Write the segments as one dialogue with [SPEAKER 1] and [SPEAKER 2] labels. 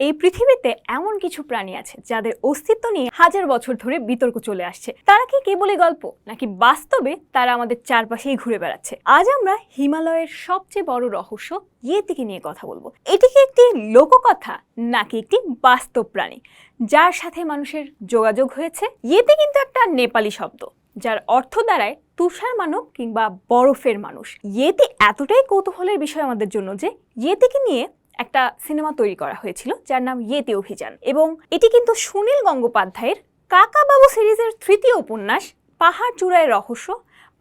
[SPEAKER 1] এই পৃথিবীতে এমন কিছু প্রাণী আছে যাদের অস্তিত্ব নিয়ে হাজার বছর ধরে বিতর্ক চলে আসছে। তারা কি কেবলই গল্প, নাকি বাস্তবে তারা আমাদের চারপাশেই ঘুরে বেড়াচ্ছে? আজ আমরা হিমালয়ের সবচেয়ে বড় রহস্য ইয়েতিকে নিয়ে কথা বলব। এটি কি একটি লোককথা, নাকি একটি বাস্তব প্রাণী? যার সাথে মানুষের যোগাযোগ হয়েছে? ইয়েতি কিন্তু একটা নেপালি শব্দ, যার অর্থ দাঁড়ায় তুষার মানব কিংবা বরফের মানুষ। ইয়েতি এতটাই কৌতূহলের বিষয় আমাদের জন্য যে ইয়েতিকে নিয়ে একটা সিনেমা তৈরি করা হয়েছিল, যার নাম ইয়েতে অভিযান। এবং এটি কিন্তু সুনীল গঙ্গোপাধ্যায়ের কাকাবাবু সিরিজের তৃতীয় উপন্যাস, পাহাড় চূড়ায় রহস্য,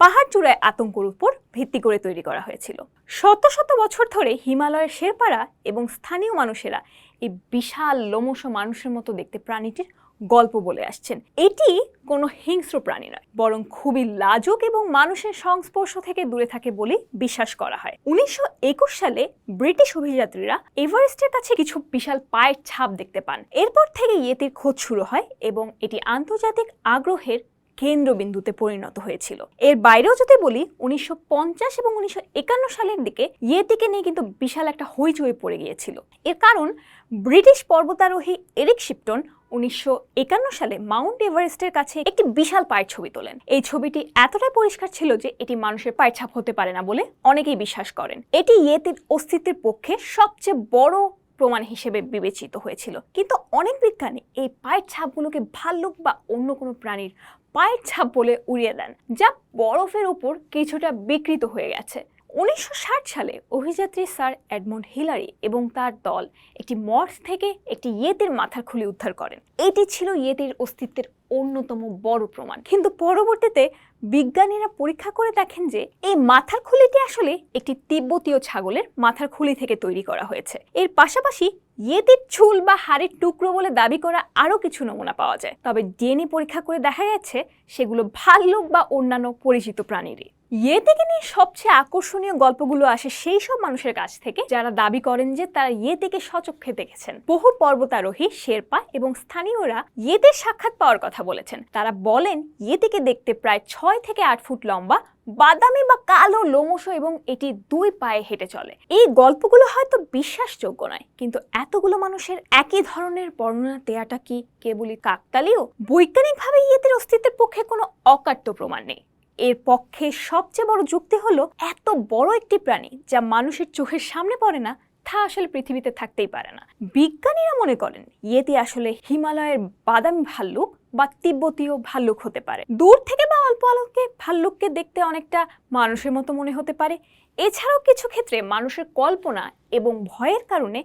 [SPEAKER 1] পাহাড় চূড়ায় আতঙ্কর উপর ভিত্তি করে তৈরি করা হয়েছিল। শত শত বছর ধরে হিমালয়ের শেরপাড়া এবং স্থানীয় মানুষেরা এই বিশাল লোমশ মানুষের মতো দেখতে প্রাণীটির গল্প বলে আসছেন। এটি কোনো হিংস্র প্রাণী নয়, বরং খুবই লাজুক এবং মানুষের সংস্পর্শ থেকে দূরে থাকে বলেই বিশ্বাস করা হয়। উনিশশো একুশ সালে ব্রিটিশ অভিযাত্রীরা এভারেস্টের কাছে কিছু বিশাল পায়ের ছাপ দেখতে পান। এরপর থেকে ইয়েতির খোঁজ শুরু হয় এবং এটি আন্তর্জাতিক আগ্রহের কেন্দ্রবিন্দুতে পরিণত হয়েছিল। এর বাইরেও যদি বলি, উনিশশো পঞ্চাশ এবং উনিশশো একান্ন সালের দিকে ইয়েতিকে নিয়ে কিন্তু বিশাল একটা হইচই পড়ে গিয়েছিল। এর কারণ, ব্রিটিশ পর্বতারোহী এরিক শিপটন উনিশশো একান্ন সালে মাউন্ট এভারেস্টের কাছে একটি বিশাল পায়ের ছবি তোলেন। এই ছবিটি এতটাই পরিষ্কার ছিল যে এটি মানুষের পায়ের ছাপ হতে পারে না বলে অনেকেই বিশ্বাস করেন। এটি ইয়েতির অস্তিত্বের পক্ষে সবচেয়ে বড় প্রমাণ হিসেবে বিবেচিত হয়েছিল। কিন্তু অনেক বিজ্ঞানী এই পায়ের ছাপগুলোকে ভাল্লুক বা অন্য কোনো প্রাণীর পায়ের ছাপ বলে উড়িয়ে দেন, যা বরফের উপর কিছুটা বিকৃত হয়ে গেছে। উনিশশো ষাট সালে অভিযাত্রী স্যার এডমন্ড হিলারি এবং তার দল একটি মর্স থেকে একটি ইয়েতির মাথার খুলি উদ্ধার করেন। এটি ছিল ইয়েতির অস্তিত্বের অন্যতম বড় প্রমাণ। কিন্তু পরবর্তীতে বিজ্ঞানীরা পরীক্ষা করে দেখেন যে এই মাথার খুলিটি আসলে একটি তিব্বতীয় ছাগলের মাথার খুলি থেকে তৈরি করা হয়েছে। এর পাশাপাশি ইয়েতির চুল বা হাড়ের টুকরো বলে দাবি করা আরও কিছু নমুনা পাওয়া যায়। তবে ডিএনএ পরীক্ষা করে দেখা গেছে সেগুলো ভাল্লুক বা অন্যান্য পরিচিত প্রাণীরই। ইয়েতিকে নিয়ে সবচেয়ে আকর্ষণীয় গল্পগুলো আসে সেই সব মানুষের কাছ থেকে যারা দাবি করেন যে তারা ইয়েতিকে সচক্ষে দেখেছেন। বহু পর্বতারোহী, শেরপা এবং স্থানীয়রা ইয়েতির সাক্ষাৎ পাওয়ার কথা বলেছেন। তারা বলেন ইয়েতিকে দেখতে প্রায় ছয় থেকে আট ফুট লম্বা, বাদামি বা কালো লোমশ এবং এটি দুই পায়ে হেঁটে চলে। এই গল্পগুলো হয়তো বিশ্বাসযোগ্য নয়, কিন্তু এতগুলো মানুষের একই ধরনের বর্ণনা দেয়াটা কি কেবলই কাকতালীয়? বৈজ্ঞানিকভাবে ইয়েতের অস্তিত্বের পক্ষে কোনো অকাট্য প্রমাণ নেই। এর পক্ষে সবচেয়ে বড় যুক্তি হলো এত বড় একটি প্রাণী যা মানুষের চোখের সামনে পড়ে না, তা আসলে পৃথিবীতে থাকতেই পারে না। বিজ্ঞানীরা মনে করেন ইয়েতি আসলে হিমালয়ের বাদামি ভাল্লুক বা তিব্বতীয় ভাল্লুক হতে পারে। দূর থেকে বা অল্প আলোকে ভাল্লুককে দেখতে অনেকটা মানুষের মতো মনে হতে পারে। এছাড়াও কিছু ক্ষেত্রে মানুষের কল্পনা এবং ভয়ের কারণে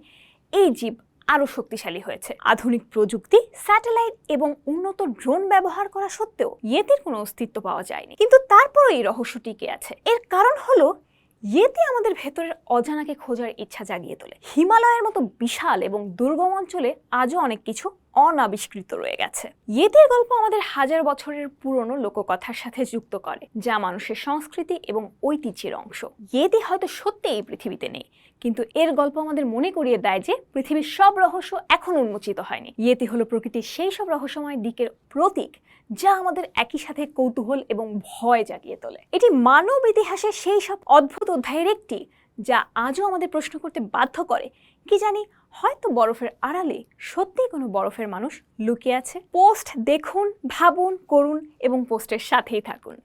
[SPEAKER 1] এই জীব আরও শক্তিশালী হয়েছে। আধুনিক প্রযুক্তি, স্যাটেলাইট এবং উন্নত ড্রোন ব্যবহার করা সত্ত্বেও ইয়েতির কোনো অস্তিত্ব পাওয়া যায়নি। কিন্তু তারপরও এই রহস্য টিকে আছে। এর কারণ হলো, ইয়েতি আমাদের ভেতরের অজানাকে খোঁজার ইচ্ছা জাগিয়ে তোলে। হিমালয়ের মতো বিশাল এবং দুর্গম অঞ্চলে আজও অনেক কিছু অনাবিষ্কৃত রয়ে গেছে। ইয়েতির গল্প আমাদের হাজার বছরের পুরনো লোককথার সাথে যুক্ত করে, যা মানুষের সংস্কৃতি এবং ঐতিহ্যের অংশ। ইয়েতি হয়তো সত্যি এই পৃথিবীতে নেই, কিন্তু এর গল্প আমাদের মনে করিয়ে দেয় যে পৃথিবীর সব রহস্য এখন উন্মোচিত হয়নি। ইয়েতি হলো প্রকৃতির সেই সব রহস্যময় দিকের প্রতীক, যা আমাদের একই সাথে কৌতূহল এবং ভয় জাগিয়ে তোলে। এটি মানব ইতিহাসের সেই সব অদ্ভুত অধ্যায়ের একটি, যা আজও আমাদের প্রশ্ন করতে বাধ্য করে, কি জানি হয়তো বরফের আড়ালে সত্যি কোনো বরফের মানুষ লুকিয়ে আছে। পোস্ট দেখুন, ভাবুন, করুন এবং পোস্টের সাথেই থাকুন।